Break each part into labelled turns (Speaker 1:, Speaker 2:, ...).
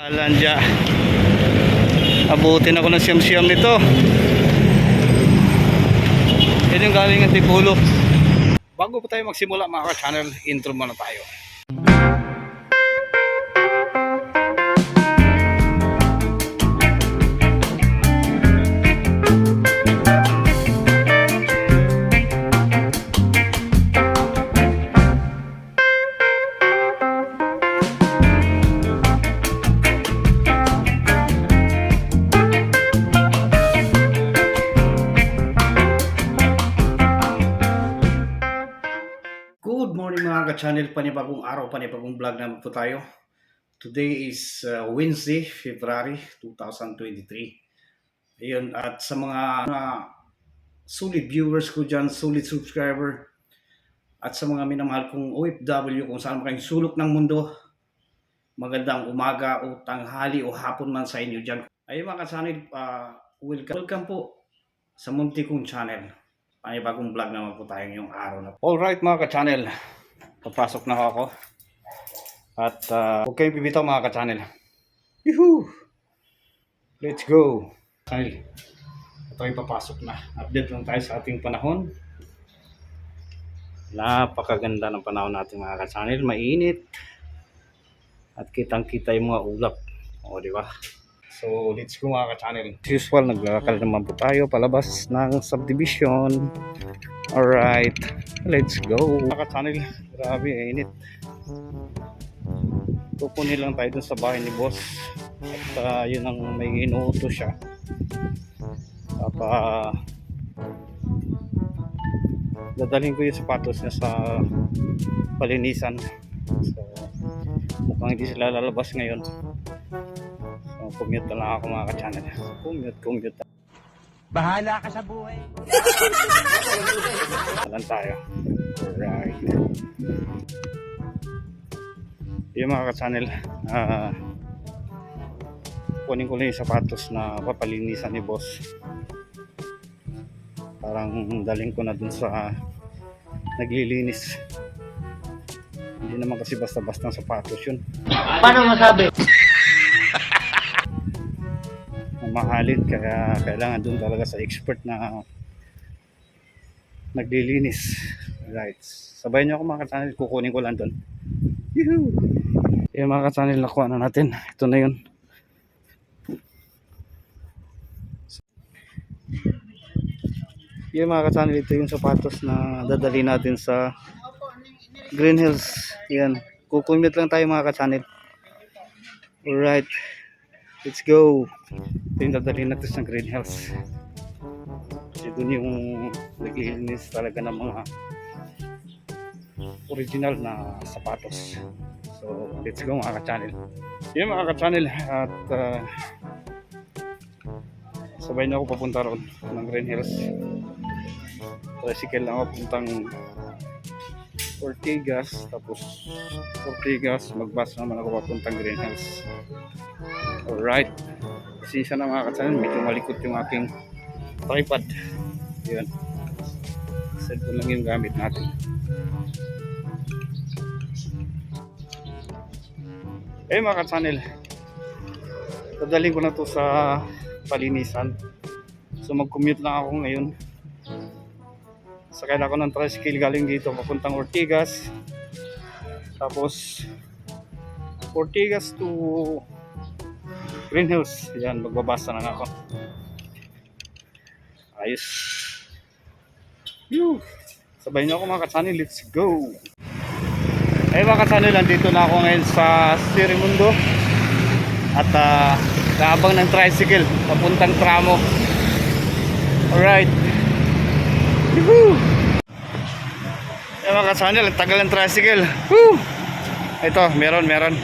Speaker 1: Alandya. Abutin ako ng siyam-siyam nito. Yan yung galing ng Tipulo. Bago pa tayo magsimula mga ka-channel, intro muna tayo. Ka-channel, panibagong araw, panibagong vlog naman po tayo. Today is uh, Wednesday, February 2023. Ayun, at sa mga, mga solid viewers ko dyan, solid subscriber, at sa mga minamahal kong OFW kung saan kayong sulok ng mundo, magandang umaga o tanghali o hapon man sa inyo dyan. Ayun mga ka-channel, uh, welcome, welcome po sa munti kong channel ay bagong vlog naman po tayo ngayong araw na. Alright mga ka-channel, papasok na ako. At uh, huwag kayong bibitaw mga ka-channel. Yuhu! Let's go! Channel, ito ay papasok na. Update lang tayo sa ating panahon. Napakaganda ng panahon natin mga ka-channel. Mainit. At kitang-kita yung mga ulap. O, di ba? So, let's go mga ka-channel. As usual, naglalakad naman po tayo palabas ng subdivision. Alright, let's go. Mga ka-channel, grabe, init. Kukunin lang tayo dun sa bahay ni boss. At uh, yun ang may inuuto siya. Papa, dadalhin ko yung sapatos niya sa palinisan. So, mukhang hindi sila lalabas ngayon. Commute na lang ako mga ka-channel. Commute, commute.
Speaker 2: Bahala ka sa buhay.
Speaker 1: Alan tayo. Alright. Yung mga ka-channel, ah, kunin ko lang yung sapatos na papalinisan ni boss. Parang daling ko na dun sa naglilinis. Hindi naman kasi basta-basta ang sapatos yun.
Speaker 2: Paano masabi?
Speaker 1: Mamahalin kaya kailangan dun talaga sa expert na naglilinis. Right. Sabay niyo ako mga ka-channel. Kukunin ko lang dun. Yuhu! yung mga ka-channel nakuha na natin. Ito na yun. Yung mga ka-channel ito yung sapatos na dadali natin sa Green Hills. Yan. Kukumit lang tayo mga ka-channel. Alright let's go. Ito yung dadalhin natin sa Green Hills kasi doon yung naglilinis talaga ng mga original na sapatos. So let's go mga ka-channel. Yun mga ka-channel at uh, sabay na ako papunta roon ng Green Hills tricycle lang ako puntang Ortigas tapos Ortigas magbus naman ako papuntang Green Hills alright Pasensya na mga katsanan, medyo malikot yung aking tripod. Yun. Cellphone lang yung gamit natin. Eh mga katsanil, dadalhin ko na to sa palinisan. So mag-commute lang ako ngayon. Sakay na ako ng tricycle galing dito papuntang Ortigas. Tapos Ortigas to Green Hills. Yan, magbabasa na ako. Ayos. Yoo. Sabay niyo ako mga katsani, let's go. Ay mga katsani, nandito na ako ngayon sa Sirimundo. At uh, kaabang ng tricycle, papuntang tramo. Alright. Woohoo! Ay mga katsani, ang tagal ng tricycle. Woo! Ito, meron, meron.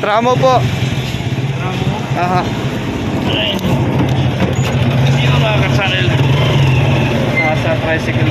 Speaker 1: Tramo po. Aha. Yun mga ka-channel. Nasa tricycle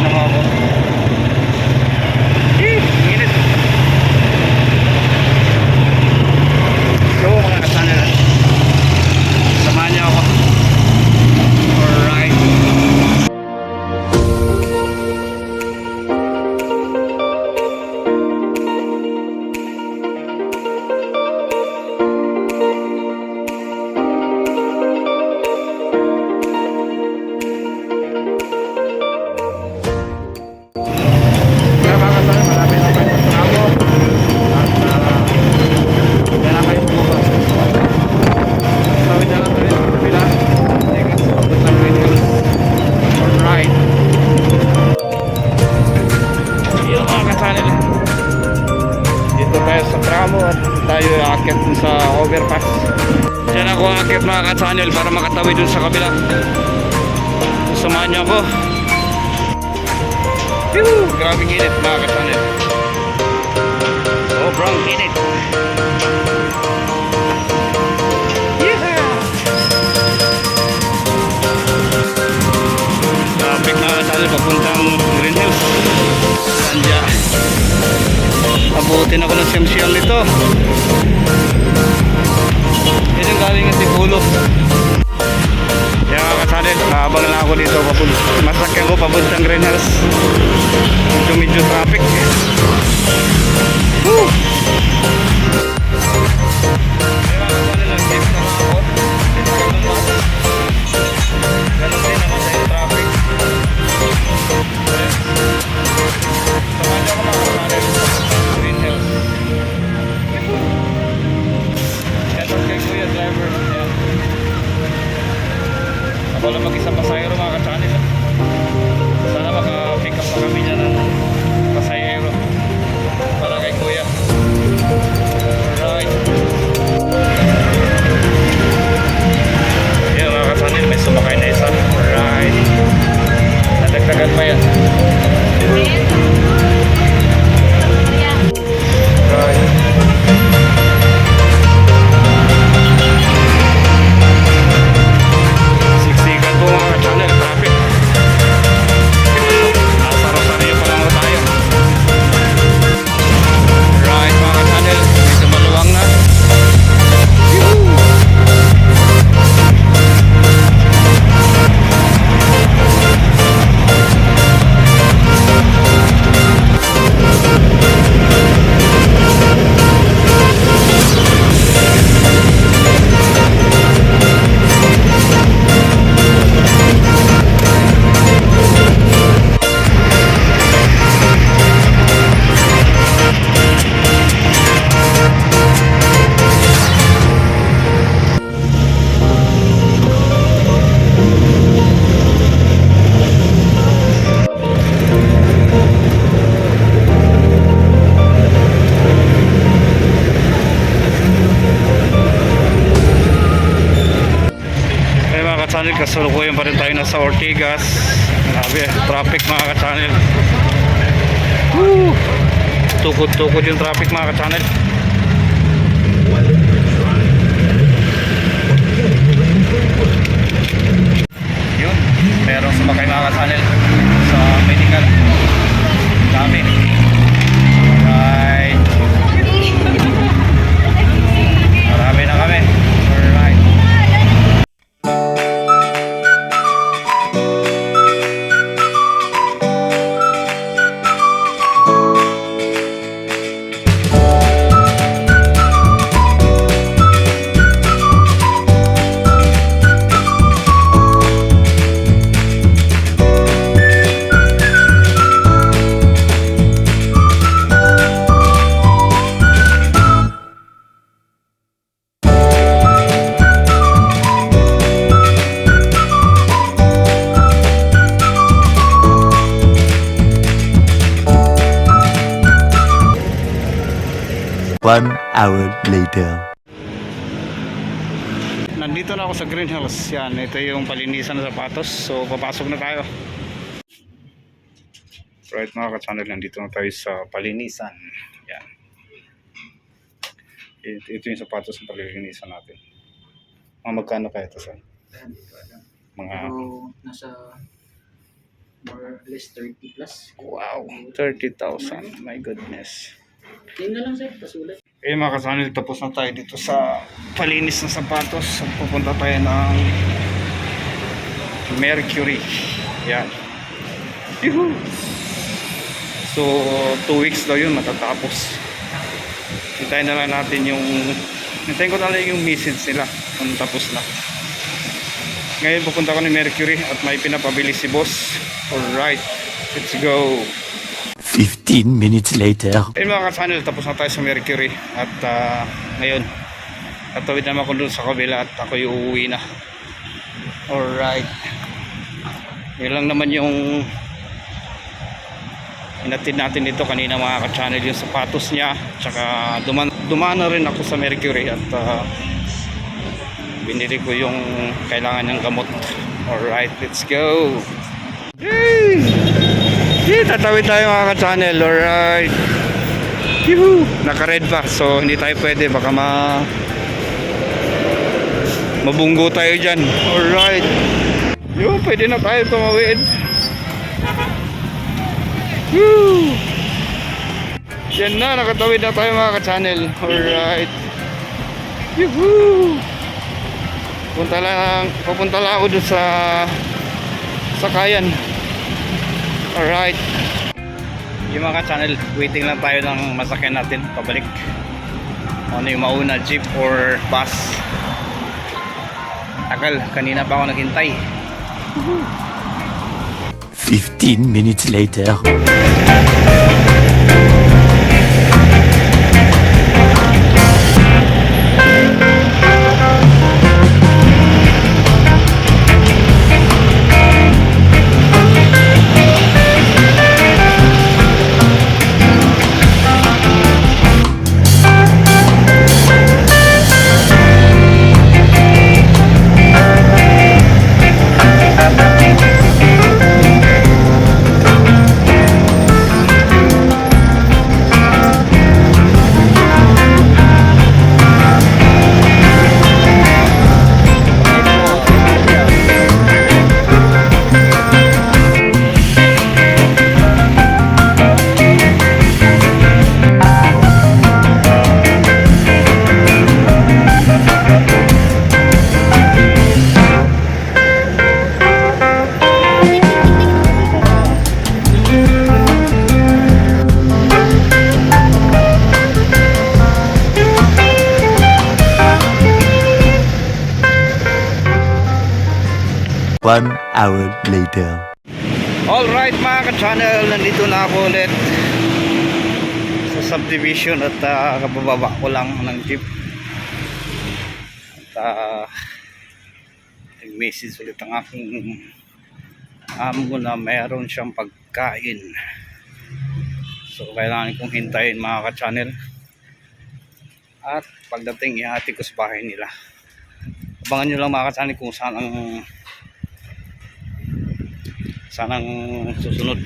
Speaker 1: overpass. Diyan ako aakyat mga ka-channel para makatawid dun sa kabila. Samahan niyo ako. Phew! Grabe init mga ka-channel. Sobrang init. Traffic mga ka-channel papuntang Green Hills. Sanja. Abutin ako ng siyam-siyam nito. Yan yung galing ng Tipulo. Kaya mga kasalit, habang lang ako dito, masakyan ko papuntang Green Hills. Medyo medyo traffic. Woo! Ka-channel, kasulukuyan pa rin tayo nasa Ortigas. Grabe, traffic mga ka-channel. Tukod-tukod yung traffic mga ka-channel.
Speaker 3: One hour later.
Speaker 1: Nandito na ako sa Green Hills. Yan, ito yung palinisan ng sapatos. So, papasok na tayo. Right mga ka-channel, nandito na tayo sa palinisan. Yan. Ito, ito yung sapatos ng palinisan natin. Mga magkano kaya ito sa? Mga,
Speaker 4: Pero nasa more or less 30 plus.
Speaker 1: wow, 30,000. My goodness.
Speaker 4: Yun na lang sir, pasulat.
Speaker 1: Eh mga kasanil, tapos na tayo dito sa palinis ng sapatos. Pupunta tayo ng Mercury. Yan. Yuhu! So, two weeks daw yun matatapos. Hintayin na lang natin yung hintayin ko na lang yung message nila kung tapos na. Ngayon pupunta ko ni Mercury at may pinapabili si boss. Alright, let's go.
Speaker 3: 15 minutes later.
Speaker 1: Ayun mga ka-channel, tapos na tayo sa Mercury at ah, ngayon tatawid naman ako dun sa kabila at ako yung uuwi na alright yun lang naman yung Inatid natin dito kanina mga ka-channel yung sapatos niya. Tsaka duman, dumaan na rin ako sa Mercury at ah, binili ko yung kailangan niyang gamot. Alright, let's go! Yay! Yay! Tatawid tayo mga ka-channel. Alright! Yuhu! Naka-red pa. So, hindi tayo pwede. Baka ma... Mabunggo tayo dyan. Alright! Yo, pwede na tayo tumawid. Woo! Yan na, nakatawid na tayo mga ka-channel. Alright. Yuhu! Punta lang, pupunta lang ako doon sa Sakayan. Alright. Yung mga ka-channel, waiting lang tayo ng masakyan natin pabalik. Ano yung mauna, jeep or bus. Tagal, kanina pa ako naghintay.
Speaker 3: 15 minutes later. One hour later.
Speaker 1: Alright mga ka-channel, nandito na ako ulit sa subdivision at uh, kabababa ko lang ng jeep. At uh, message ulit ang aking amo na mayroon siyang pagkain. So kailangan kong hintayin mga ka-channel. At pagdating ihati ko sa bahay nila. Abangan nyo lang mga ka-channel kung saan ang sanang susunod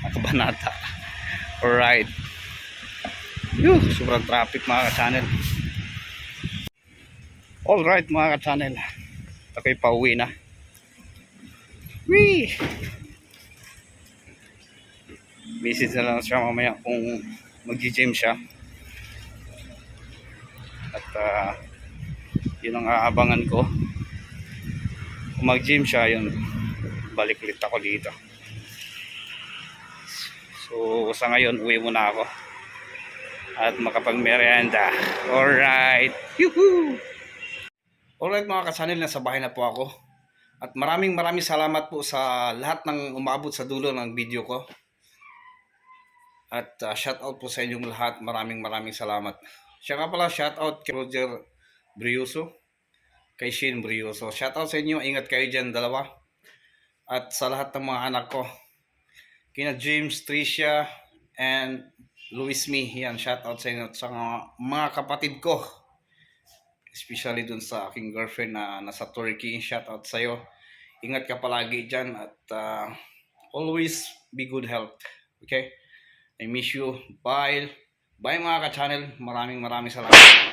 Speaker 1: na kabanata. Alright. Yuh, sobrang traffic mga ka-channel. Alright mga ka-channel. Ako'y pauwi na. Wee! message na lang siya mamaya kung mag-gym siya. At ah, yun ang aabangan ko. Kung mag-gym siya yun balik ulit ako dito. So sa ngayon uwi muna ako. At makapagmerienda alright. Yuhu! alright mga kasanil nasa bahay na po ako. At maraming maraming salamat po sa lahat ng umabot sa dulo ng video ko. At uh, shout out po sa inyong lahat. Maraming maraming salamat. Siya nga pala shout out kay Roger Brioso kay Shane Brioso shout out sa inyo. Ingat kayo dyan dalawa at sa lahat ng mga anak ko. Kina James, Tricia, and Luis Me. Yan, shout out sa inyo at sa mga, kapatid ko. Especially dun sa aking girlfriend na nasa Turkey. Shout out sa iyo. Ingat ka palagi dyan at uh, always be good health. Okay? I miss you. Bye. Bye mga ka-channel. Maraming maraming salamat.